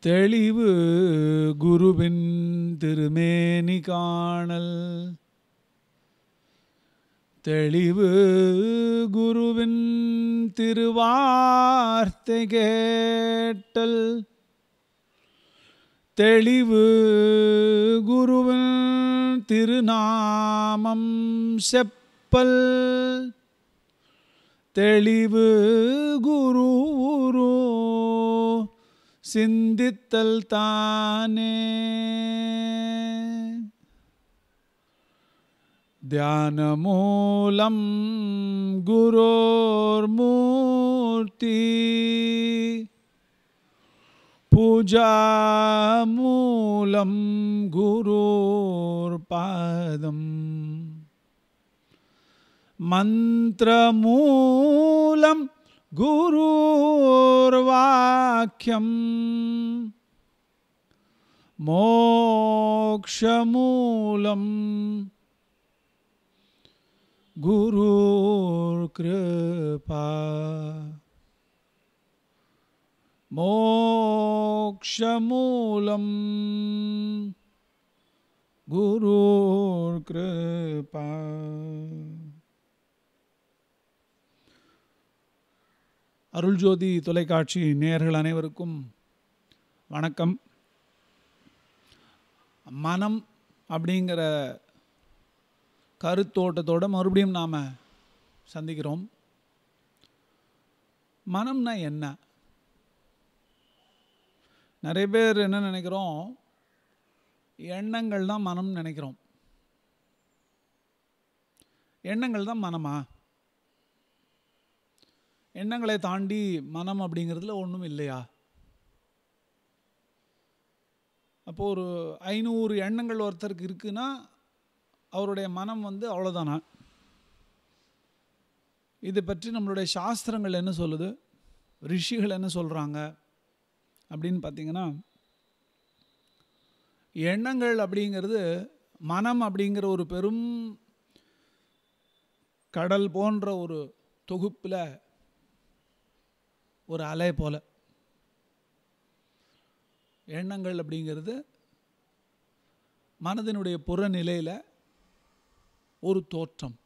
தெளிவு குருவின் திருமேனி காணல். தெளிவு குருவின் திருவார்த்தை கேட்டல். தெளிவு குருவின் திருநாமம் செப்பல். தெளிவு குரு सिंधितल ताने। ध्यानमूलं गुरोर्मूर्ति पूजामूलं मंत्र मन्त्रमूलम् गुरुर्वाक्यं मोक्षमूलम्। गुरुर्कृपा। मोक्षमूलम्। गुरुर्कृपा। அருள்ஜோதி தொலைக்காட்சி நேயர்கள் அனைவருக்கும் வணக்கம். மனம் அப்படிங்கிற கருத்தோட்டத்தோட மறுபடியும் நாம் சந்திக்கிறோம். மனம்னா என்ன? நிறைய பேர் என்ன நினைக்கிறோம்? எண்ணங்கள் தான் மனம் நினைக்கிறோம். எண்ணங்கள் தான் மனமா? எண்ணங்களை தாண்டி மனம் அப்படிங்கிறதுல ஒன்றும் இல்லையா? அப்போ ஒரு ஐநூறு எண்ணங்கள் ஒருத்தருக்கு இருக்குன்னா அவருடைய மனம் வந்து அவ்வளோதானா இதை பற்றி நம்மளுடைய சாஸ்திரங்கள் என்ன சொல்லுது? ரிஷிகள் என்ன சொல்கிறாங்க அப்படின்னு பார்த்தீங்கன்னா எண்ணங்கள் அப்படிங்கிறது மனம் அப்படிங்கிற ஒரு பெரும் கடல் போன்ற ஒரு தொகுப்பில் ஒரு அலை போல. எண்ணங்கள் அப்படிங்கிறது மனதினுடைய புறநிலையில் ஒரு தோற்றம்.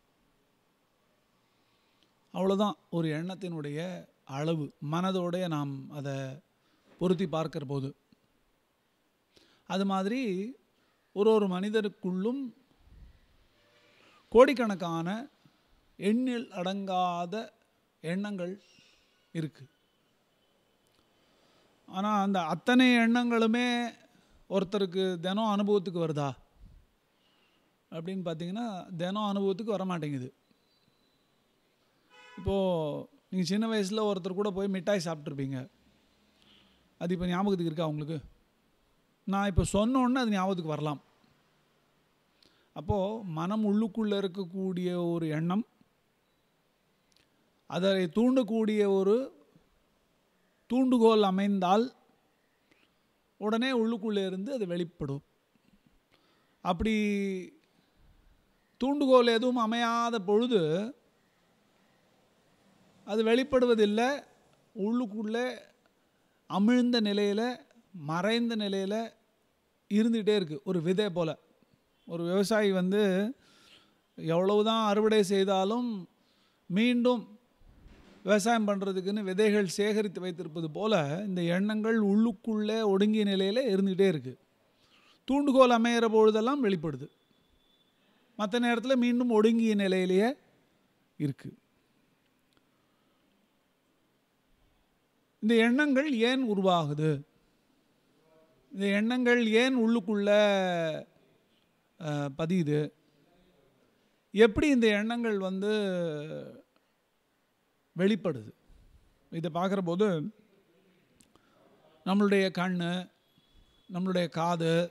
அவ்வளோதான் ஒரு எண்ணத்தினுடைய அளவு. மனதோடைய நாம் அதை பொருத்தி பார்க்கிற போது. அது மாதிரி ஒரு ஒரு மனிதருக்குள்ளும் கோடிக்கணக்கான எண்ணில் அடங்காத எண்ணங்கள் இருக்குது ஆனால் அந்த அத்தனை எண்ணங்களுமே ஒருத்தருக்கு தினம் அனுபவத்துக்கு வருதா? அப்படின்னு பார்த்தீங்கன்னா தினம் அனுபவத்துக்கு வர மாட்டேங்குது இப்போது நீங்கள் சின்ன வயசில் ஒருத்தர் கூட போய் மிட்டாய் சாப்பிட்ருப்பீங்க அது இப்போ ஞாபகத்துக்கு இருக்கா உங்களுக்கு? நான் இப்போ சொன்னோன்னே அது ஞாபகத்துக்கு வரலாம். அப்போது மனம் உள்ளுக்குள்ளே இருக்கக்கூடிய ஒரு எண்ணம் அதை தூண்டக்கூடிய ஒரு தூண்டுகோல் அமைந்தால் உடனே உள்ளுக்குள்ளே இருந்து அது வெளிப்படும். அப்படி தூண்டுகோல் எதுவும் அமையாத பொழுது அது வெளிப்படுவதில்லை. உள்ளுக்குள்ளே அமிழ்ந்த நிலையில் மறைந்த நிலையில் இருந்துகிட்டே இருக்குது ஒரு விதை போல். ஒரு விவசாயி வந்து எவ்வளவு தான் அறுவடை செய்தாலும் மீண்டும் விவசாயம் பண்ணுறதுக்குன்னு விதைகள் சேகரித்து வைத்திருப்பது போல் இந்த எண்ணங்கள் உள்ளுக்குள்ளே ஒடுங்கிய நிலையில் இருந்துகிட்டே இருக்குது தூண்டுகோல் அமையிற பொழுதெல்லாம் வெளிப்படுது. மற்ற நேரத்தில் மீண்டும் ஒடுங்கிய நிலையிலேயே இருக்குது இந்த எண்ணங்கள் ஏன் உருவாகுது? இந்த எண்ணங்கள் ஏன் உள்ளுக்குள்ள பதியுது? எப்படி இந்த எண்ணங்கள் வந்து வெளிப்படுது. இதை பார்க்குற போது நம்மளுடைய கண் நம்மளுடைய காது